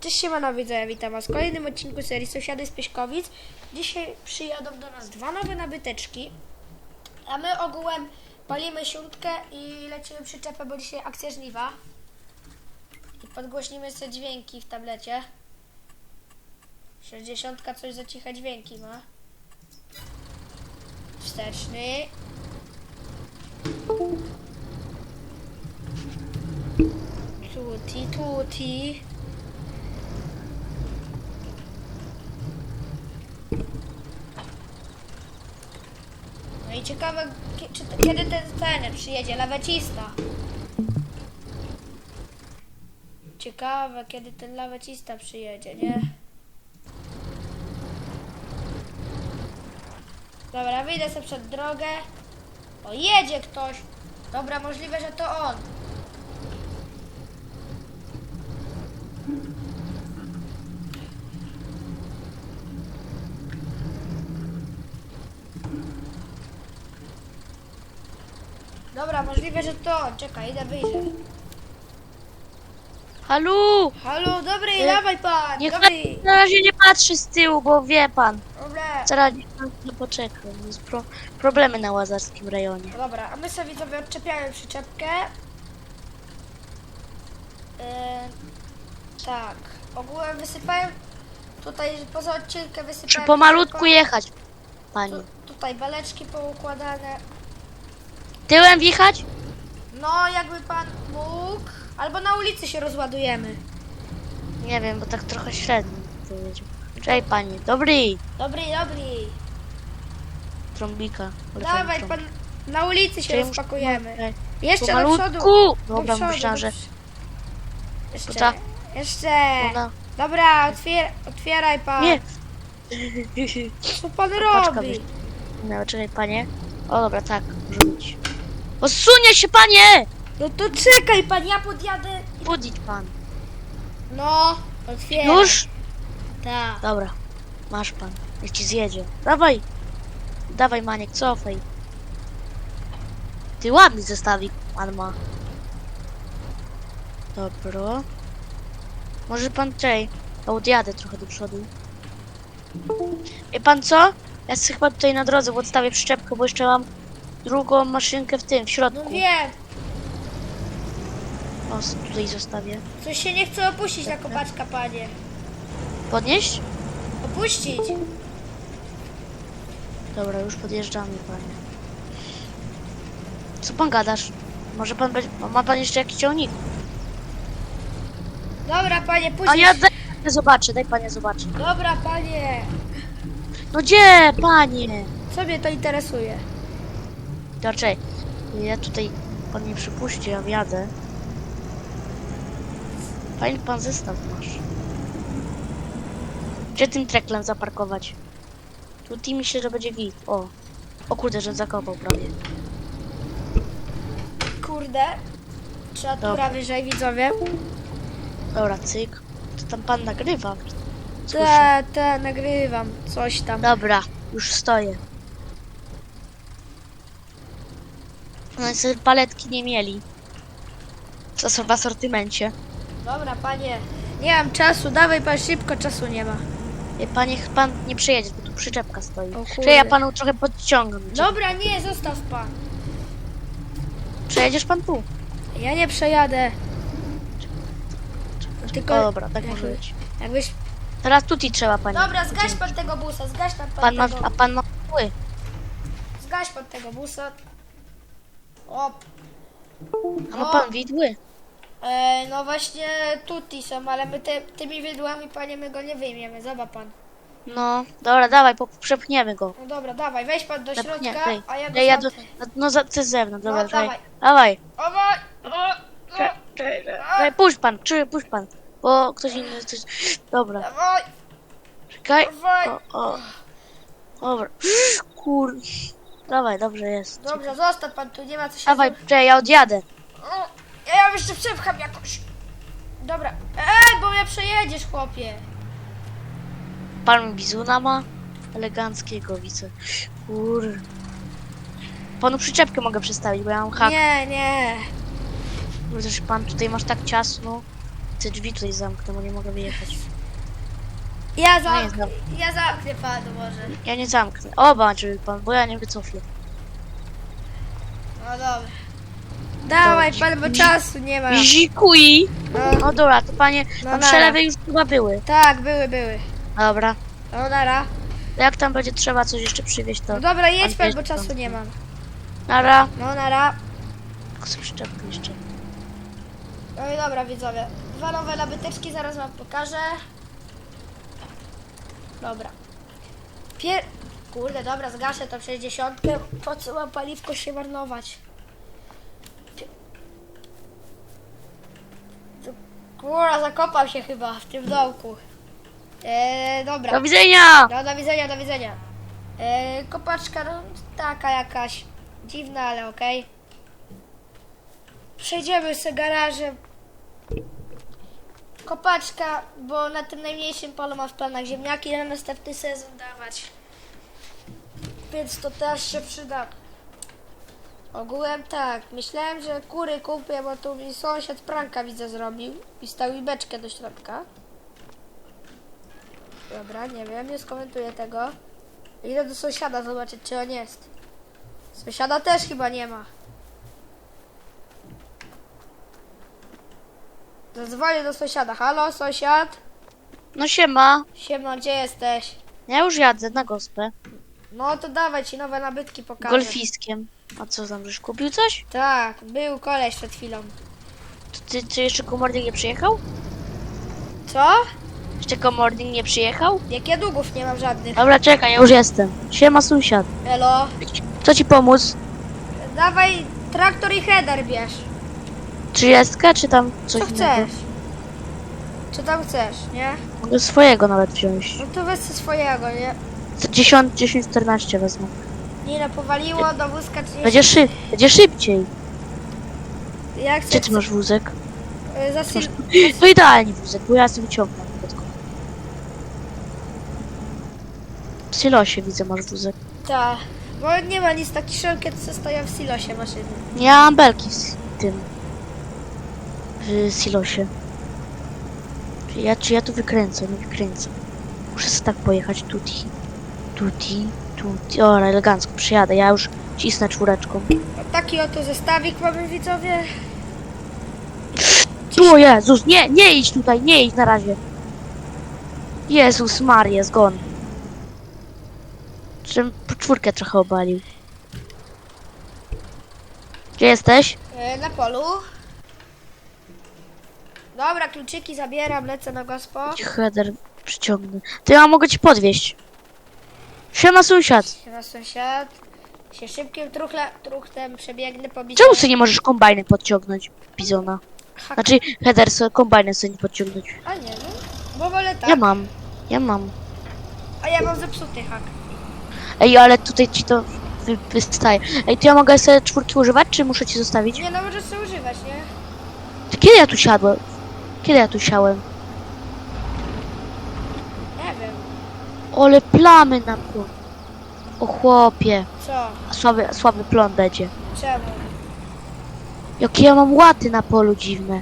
Cześć siemano widzowie, witam was w kolejnym odcinku serii Sąsiady z Pieśkowic. Dzisiaj przyjadą do nas dwa nowe nabyteczki, a my ogółem palimy siódkę i lecimy przyczepę, bo dzisiaj akcja żniwa. I podgłośnimy sobie dźwięki w tablecie. 60 coś za ciche dźwięki ma. Wsteczny. Tuti, tuti. I ciekawe, czy, kiedy ten ten przyjedzie, lawecista. Ciekawe, kiedy ten lawecista przyjedzie, nie? Dobra, wyjdę sobie przed drogę. O, jedzie ktoś. Dobra, możliwe, że to on. Dobra, możliwe, że to. Czekaj, idę wyjrzeć. Halu! Halo, dobry, Nie- dawaj pan, Niech dobry. na razie nie patrzy z tyłu, bo wie pan. Dobra. Zaraz niech pan no poczeka. Jest pro, problemy na łazarskim rejonie. Dobra, a my sobie widzowie odczepiamy przyczepkę. Yy, tak, ogółem wysypałem tutaj poza odcinkę wysypałem. Czy pomalutku tylko- jechać, pani? Tu, tutaj beleczki poukładane. Tyłem wjechać? No, jakby pan mógł. Albo na ulicy się rozładujemy. Nie wiem, bo tak trochę średnio powiedział. Cześć pani. Dobry! Dobry, dobry. Trąbika. Dawaj pan, na ulicy się Cześć, rozpakujemy. Jeszcze do Pomalutku. przodu. Dobra, do przodu, myślałam, do że... Jeszcze, Dobra. jeszcze. Ona... Dobra, otwier otwieraj pan. Nie! Co pan Paczka robi? No, czekaj panie. O dobra, tak, może być. Osunie się panie! No to czekaj pan, ja podjadę. Budzić pan. No, otwieraj. Już? Tak. Dobra, masz pan. Niech ci zjedzie. Dawaj! Dawaj Maniek, cofaj. Ty ładny zestawik pan ma. Dobro. Może pan czej. Ja odjadę trochę do przodu. Wie pan co? Ja sobie chyba tutaj na drodze odstawię przyczepkę, bo jeszcze mam drugą maszynkę w tym, w No środku. wiem, O, s- tutaj zostawię. coś się nie chce opuścić na kopaczka, panie. Podnieść? Opuścić. Dobra, już podjeżdżamy, panie. Co pan gadasz? Może pan będzie... Ma pan jeszcze jakiś ciągnik? Dobra, panie, A ja daj panie zobaczę, daj panie zobaczę. Dobra, panie. No gdzie, panie? Co mnie to interesuje? Raczej, ja tutaj pan nie przypuści, ja wjadę. Fajny pan zestaw masz. Gdzie tym treklem zaparkować? Tu ty myślę, że będzie git. O. O kurde, że zakopał prawie. Kurde. Trzeba Dobra. tura wyżej, widzowie. Dobra, cyk. To tam pan nagrywa. Słyszę. Te, te, nagrywam. Coś tam. Dobra, już stoję. No i paletki nie mieli. Co są w asortymencie? Dobra, panie. Nie mam czasu, dawaj pan szybko, czasu nie ma. Wie pan, niech pan nie przejedzie, bo tu przyczepka stoi. O Czy ja panu trochę podciągam? Czy Dobra, nie, zostaw pan. Przejedziesz pan tu? Ja nie przejadę. Tylko O, dobra, tak może być. jakbyś... Teraz tutaj trzeba pani. Dobra, zgaś pan tego busa, zgaś pan, pan Pan ma, tego... a pan ma kły. Zgaś pan tego busa. O, A ma pan widły? e, no właśnie tutti są, ale my te, tymi wydłami, panie, my go nie wyjmiemy, zobacz pan. No, dobra, dawaj, po- przepchniemy go. No dobra, dawaj, weź pan do Przepchnie, środka, daj. a ja Daj, ja do, no, no za, ty z zewnątrz, dobra, No, dawaj. dawaj. Dawaj. O, o, Daj, puść pan, czy puść pan. Bo ktoś inny coś... Dobra, Dawaj, czekaj. dawaj. O, o. Dobra. Kur... Dawaj, dobrze jest. Dobrze, zostaw pan tu, nie ma co się... Dawaj, czekaj, ja odjadę. O, ja ją jeszcze przepcham jakoś. Dobra. Ej, bo mnie przejedziesz, chłopie. Pan bizuna ma? Eleganckiego widzę. Kur... Panu przyczepkę mogę przestawić, bo ja mam hak. Nie, nie. Że pan tutaj masz tak ciasno. te drzwi tutaj zamknę, bo nie mogę wyjechać. Ja, No nie zamk- znam. ja zamknę panu może. Ja nie zamknę. Oba, drzwi pan, bo ja nie wycofię. No dobra. Dawaj pan, bo czasu nie ma. Zikuj! No, No dobra, to panie, No tam nara. przelewy już chyba były. tak, były, były. Dobra. No nara. Jak tam będzie trzeba coś jeszcze przywieźć, to No dobra, jedź pan bo czasu nie mam. nara. No nara. Chcę szczepkę jeszcze. No i dobra widzowie. Dwa nowe nabyteczki zaraz wam pokażę. Dobra. Pier... Kurde, dobra, zgaszę to 60. Po co mam paliwko się marnować? Kurwa, zakopał się chyba w tym dołku. Eee, dobra. Do widzenia! No, do widzenia, do widzenia. E, kopaczka, no taka jakaś dziwna, ale okej. Przejdziemy sobie garażem. Kopaczka, bo na tym najmniejszym polu mam w planach ziemniaki na następny sezon dawać. Więc to też się przyda. Ogółem tak, myślałem, że kury kupię, bo tu mi sąsiad pranka widzę zrobił i stał mi beczkę do środka. Dobra, nie wiem, nie skomentuję tego. Idę do sąsiada zobaczyć, czy on jest. Sąsiada też chyba nie ma. Zadzwonię do sąsiada. Halo, sąsiad? No siema. Siema, gdzie jesteś? Ja już jadę na gospę. No to dawaj ci nowe nabytki pokażę. Golfiskiem. A co tam, żeś kupił coś? Tak, był koleś przed chwilą. To Ty, ty jeszcze komornik nie przyjechał? Co? Jeszcze komornik nie przyjechał? Jak ja długów nie mam żadnych. Dobra, czekaj, ja już jestem. Siema sąsiad. Elo. Co ci pomóc? Dawaj traktor i header bierz. Trzydziestka, czy tam coś Co chcesz? Co tam chcesz, nie? Mogę swojego nawet wziąć. No to weź sobie swojego, nie? 10, 10, 14 wezmę. Nie no, powaliło do wózka 30. Będzie, szyb, będzie szybciej. Jak Gdzie ty masz wózek? Y, Za sil... To idealnie wózek, bo ja sobie wyciągnę. W silosie widzę masz wózek. Tak. Bo nie ma nic, taki szolkiet co stoją w silosie maszyny. Ja mam belki w tym. W silosie. Czy ja, czy ja tu wykręcę? Nie wykręcę. Muszę sobie tak pojechać tuti. Tuti, tuti. O, elegancko przyjadę. Ja już cisnę czwóreczką. Taki oto zestawik mamy widzowie. O Jezus, nie, nie idź tutaj, nie idź na razie. Jezus Maria, zgon. Czym czwórkę trochę obalił. Gdzie jesteś? Y, Na polu. Dobra, kluczyki zabieram, lecę na gospo. Header przyciągnę. Ty, ja mogę ci podwieźć. Siema sąsiad. Na sąsiad. Się szybkim truchle, truchtem przebiegnę po Czemu sobie nie możesz kombajny podciągnąć? Bizona. Hak. Znaczy, header sobie kombajny sobie nie podciągnąć. A nie, no. Bo wolę tak. Ja mam. Ja mam. A ja mam zepsuty hak. Ej, ale tutaj ci to wy, wystaje. Ej, to ja mogę sobie czwórki używać, czy muszę ci zostawić? Nie no, możesz sobie używać, nie? To Kiedy ja tu siadłem? Kiedy ja tu siałem? Nie wiem. Ole plamy na polu. O chłopie. Co? Słaby, słaby plon będzie. Czemu? Jakie ja mam łaty na polu dziwne.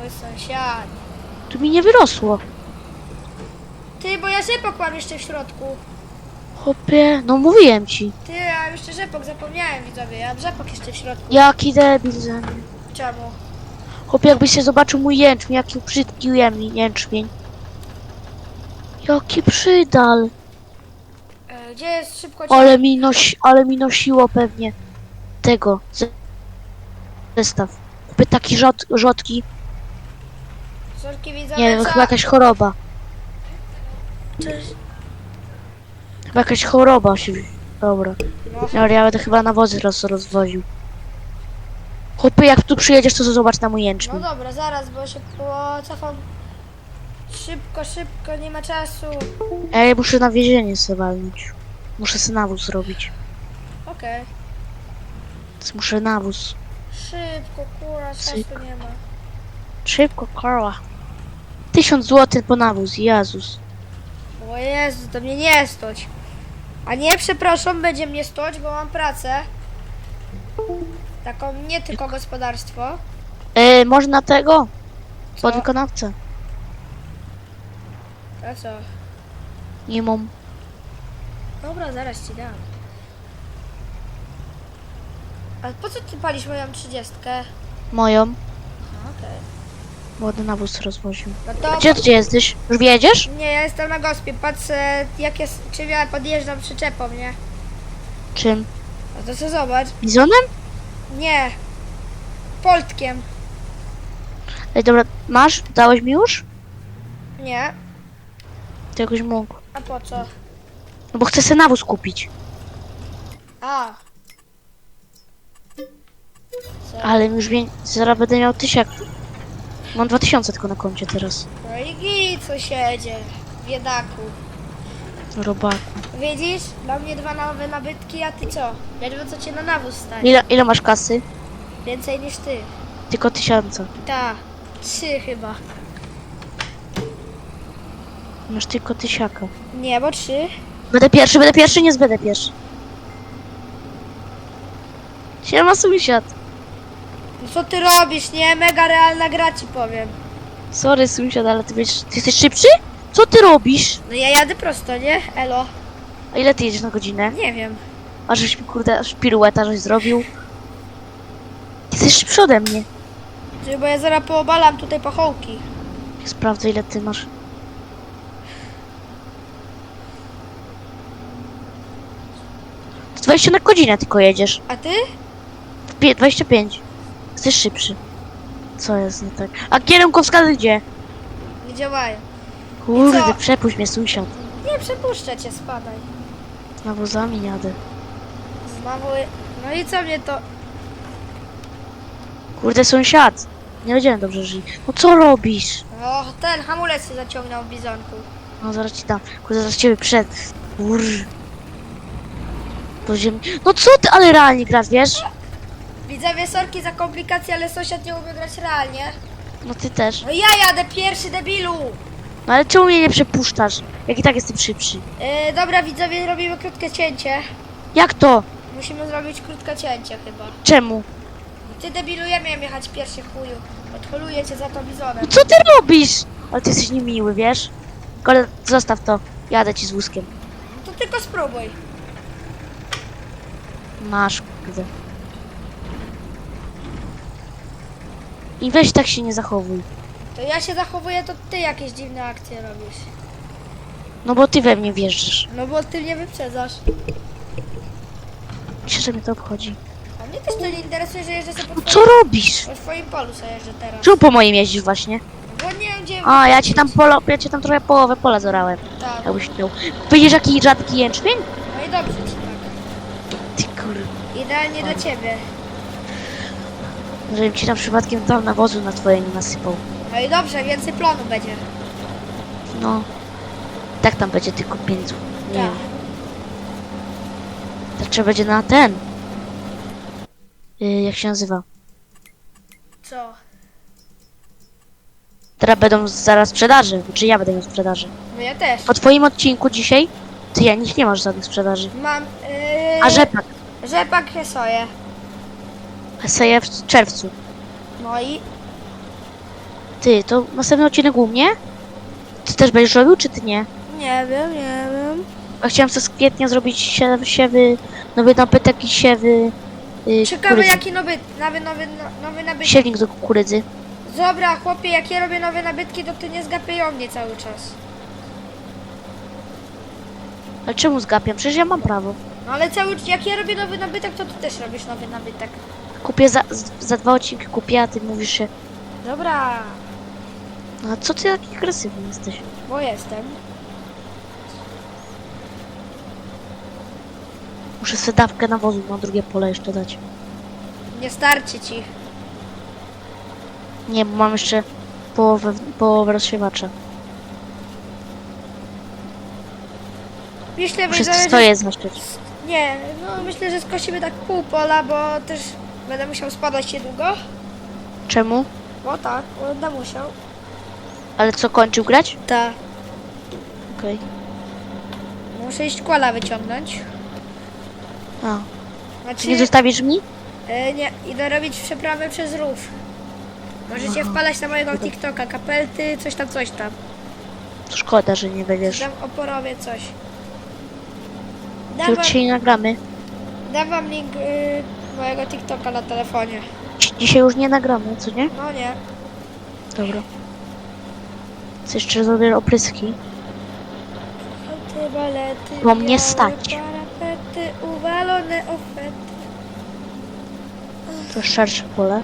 Mój sąsiad. Tu mi nie wyrosło. Ty, bo ja rzepok mam jeszcze w środku. Chłopie, no mówiłem ci. Ty, a jeszcze rzepok zapomniałem widzowie. Ja mam rzepok jeszcze w środku. Jaki debil ze mnie. Czemu? Chłopie, jakbyś się zobaczył mój jęczmień, jaki brzydki jęczmień. Jaki przydal. E, gdzie jest szybko Ale mi, nosi, ale mi nosiło pewnie tego. ze- Zestaw. Chłopie, taki rzot, rzodki. Sorki widzowie, Nie wiem, chyba jakaś choroba. Chyba jakaś choroba się... Dobra. No, Dobra, ja będę chyba nawozy roz, rozwoził. Chłopie, jak tu przyjedziesz, to zobacz na mój no dobra, zaraz, bo się cofam. Szybko, szybko, nie ma czasu. Ja muszę na więzienie sobie walnąć. Muszę sobie nawóz zrobić. Okej. Muszę nawóz. Szybko, kurwa, Cyk. czasu nie ma. Szybko, Karla. Tysiąc złotych po nawóz, Jezus. O Jezu, to mnie nie stać. A nie, przepraszam, będzie mnie stać, bo mam pracę. Taką nie tylko gospodarstwo. E, można tego? Podwykonawca. A co? Nie mam. Dobra, zaraz ci dam. A po co ty palisz moją trzydziestkę? Moją. Aha, Okej. Nawóz rozwoził. No to... Gdzie ty jesteś? Już wiedziesz? Nie, ja jestem na gospie. Patrz, e, jak jest, czym ja podjeżdżam przyczepą, nie? Czym? No to co zobacz. Bizonem? Nie. Poltkiem. Ej, dobra, masz? Dałeś mi już? Nie. To jakoś mógł. A po co? No bo chcę sobie nawóz kupić. A. Co? Ale już wie... zaraz będę miał tysiak. Mam 2000 tylko na koncie teraz. No i git, co siedzie. Biedaku. Robaku. Widzisz? Dla mnie dwa nowe nabytki, a ty co? Ledwo co cię na nawóz stać. Ile, ile masz kasy? Więcej niż ty. Tylko tysiąca. Ta. Trzy chyba. Masz tylko tysiaka. Nie, bo trzy. Będę pierwszy, będę pierwszy, nie będę pierwszy. Siema sąsiad. No co ty robisz, nie? Mega realna gra ci powiem. Sorry sąsiad, ale ty wiesz, ty jesteś szybszy? Co ty robisz? No ja jadę prosto, nie? Elo. A ile ty jedziesz na godzinę? Nie wiem. A żeś mi kurde, aż pirueta żeś zrobił. Jesteś szybszy ode mnie. Bo ja zaraz poobalam tutaj pachołki. Sprawdzę ile ty masz. To 20 na godzinę tylko jedziesz. A ty? Pie- 25. Jesteś szybszy. Co jest nie tak? A kierunkowskazy gdzie? Nie działają. Kurde, co? przepuść mnie sąsiad. Nie przepuszczę cię, spadaj. Nawozami jadę. Znowu... No i co mnie to... Kurde sąsiad. Nie będziemy dobrze żyć. No co robisz? O, ten hamulec się zaciągnął w bizonku. No zaraz ci dam. Kurde, zaraz ciebie przed. Kur... Po ziemi. No co ty, ale realnie grasz, wiesz? Widzowie, sorki za komplikacje, ale sąsiad nie umie grać realnie. No ty też. No ja jadę pierwszy, debilu! No ale czemu mnie nie przepuszczasz? Jak i tak jestem szybszy. Yy, dobra, widzowie, robimy krótkie cięcie. Jak to? Musimy zrobić krótkie cięcie chyba. Czemu? Ty debilu, ja miałem jechać pierwszy chuju. Odholuję cię za to bizonem. No co ty robisz? Ale ty jesteś niemiły, wiesz? Kole, zostaw to. Jadę ci z wózkiem. To tylko spróbuj. Masz, kurde. I weź tak się nie zachowuj. To ja się zachowuję, to ty jakieś dziwne akcje robisz. No bo ty we mnie wierzysz. No bo ty mnie wyprzedzasz. Myślę, że mnie to obchodzi. A mnie też to nie interesuje, że jeżdżę sobie po No co twoim, robisz? po twoim polu sobie jeżdżę teraz. Czemu po moim jeździsz właśnie? Bo nie wiem gdzie... A, ja ci tam polo, ja ci tam trochę połowę pola zorałem. Tak. Jakbyś miał. Widzisz jaki rzadki jęczmień? No i dobrze ci tak. Ty kur... Idealnie dla ciebie. Żebym ci tam przypadkiem tam nawozu na twoje nie nasypał. No i dobrze, więcej plonu będzie. No. Tak tam będzie tylko pięć. Nie Tak. To trzeba będzie na ten. Yy, jak się nazywa? Co? Teraz będą zaraz sprzedaży. Czy ja będę miał sprzedaży? No ja też. Po twoim odcinku dzisiaj? Ty ja nikt nie masz żadnych sprzedaży. Mam... Yy, A rzepak? Rzepak soję. Seje w czerwcu. No i... Ty, to następny odcinek u mnie? Ty też będziesz robił, czy ty nie? Nie wiem, nie wiem. A chciałem sobie z kwietnia zrobić siew, siewy, nowy nabytek i siewy yy, Ciekawe kukurydzy. jaki nowy, nowy, nowy, no- nowy nabytek. Siewnik do kukurydzy. Dobra, chłopie, jak ja robię nowe nabytki, to ty nie zgapiaj o mnie cały czas. Ale czemu zgapiam? Przecież ja mam prawo. No ale cały jak ja robię nowy nabytek, to ty też robisz nowy nabytek. Kupię za, za dwa odcinki kupię, a ty mówisz się. Dobra, No a co ty taki agresywny jesteś? bo jestem. Muszę sobie dawkę nawozu na drugie pole jeszcze dać. Nie starczy ci. Nie, bo mam jeszcze połowę, połowę rozsiewacza. Myślę, Muszę że... stoję zaszczyć. Nie, no myślę, że skosimy tak pół pola, bo też będę musiał spadać niedługo. Czemu? Bo tak, będę musiał. Ale co, kończył grać? Tak. Okej. Muszę iść kola wyciągnąć. A, Znaczy, nie zostawisz mi? e, nie, idę robić przeprawę przez rów. Możecie wpadać na mojego TikToka, kapelty, coś tam, coś tam. Szkoda, że nie będziesz. Dam oporowie coś. Dam To wam, dzisiaj nagramy. dam wam link y, mojego TikToka na telefonie. Dzi- Dzisiaj już nie nagramy, co nie? No nie. Dobra. Co jeszcze zrobię opryski? Balety, balety, Bo mnie białe stać. Parapety, uwalone ofety. To szersze pole.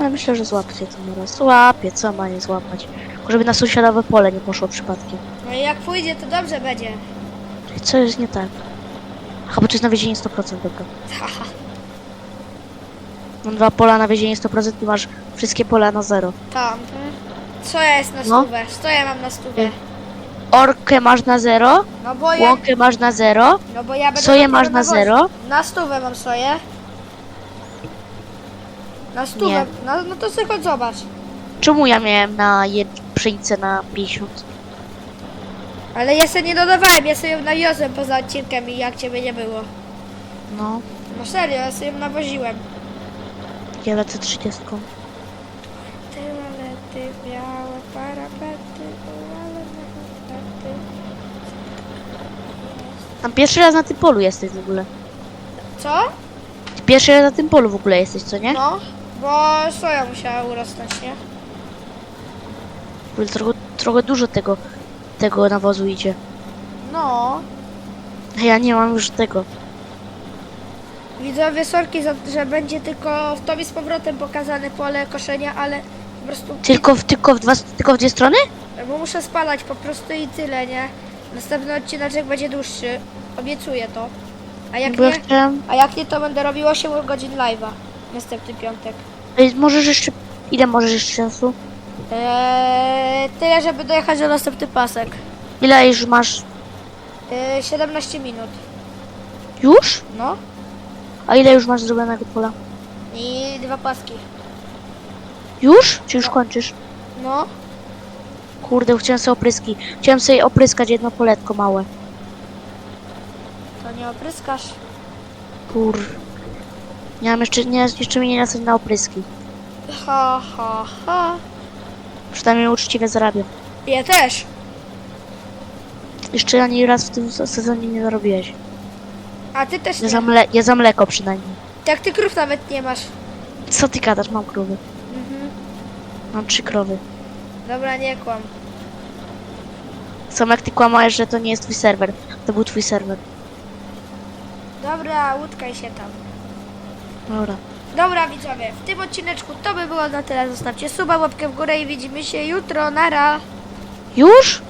Ale myślę, że złapiecie to naraz. Złapię, co ma nie złapać? Tylko Żeby na sąsiadowe pole nie poszło przypadkiem. No i jak pójdzie, to dobrze będzie. Co jest nie tak? Aha, bo to jest nawiezienie 100%, dobra. Haha. Mam dwa pola nawiezienie 100% i masz wszystkie pola na zero. Tam. Co jest na No. stówę? Co ja mam na stówę? Orkę masz na zero, No bo ja, łąkę masz na zero, no bo ja będę soję masz na zero. Na stówę mam soję. Na stówę. No, no to sobie chodź zobacz. Czemu ja miałem na jed... pszenicę na 50? Ale ja sobie nie dodawałem, ja sobie ją nawiozłem poza odcinkiem i jak ciebie nie było. No, No serio, ja sobie ją nawoziłem. ja lecę 30. Toalety, białe parapety, uwalone ofety. Tam pierwszy raz na tym polu jesteś w ogóle. Co? Ty pierwszy raz na tym polu w ogóle jesteś, co nie? No, bo soja musiała urosnąć, nie? W ogóle trochę, trochę dużo tego, tego nawozu idzie. No. Ja nie mam już tego. Widzowie sorki, za, że będzie tylko w tobie z powrotem pokazane pole koszenia, ale po prostu... Tylko w, tylko w, dwa, tylko w dwie strony? Bo muszę spalać po prostu i tyle, nie? Następny odcineczek będzie dłuższy. Obiecuję to. A jak Bo ja nie, a jak nie to będę robił 8 godzin live'a. Następny piątek. Ej, Możesz jeszcze... Ile możesz jeszcze czasu? Eee, tyle, żeby dojechać do następny pasek. Ile już masz? Eee, 17 minut. Już? No. A ile już masz zrobionego pola? I dwa paski. Już? Czy już kończysz? No. Kurde, chciałem sobie opryski. Chciałem sobie opryskać jedno poletko małe. To nie opryskasz. Kur... Nie mam jeszcze, nie, jeszcze mi nie nastać na opryski. Ha, ha, ha. Przynajmniej uczciwie zarabiam. Ja też. Jeszcze ani raz w tym sezonie nie zarobiłeś. A ty też Ja nie. za, mle, ja za mleko przynajmniej. Jak ty krów nawet nie masz. Co ty gadasz? Mam krowy. Mam trzy krowy. Dobra, nie kłam. Sam jak ty kłamałeś, że to nie jest twój serwer. To był twój serwer. Dobra, łódkaj się tam. Dobra. Dobra widzowie, w tym odcineczku to by było na tyle. Zostawcie suba, łapkę w górę i widzimy się jutro. Nara! Już?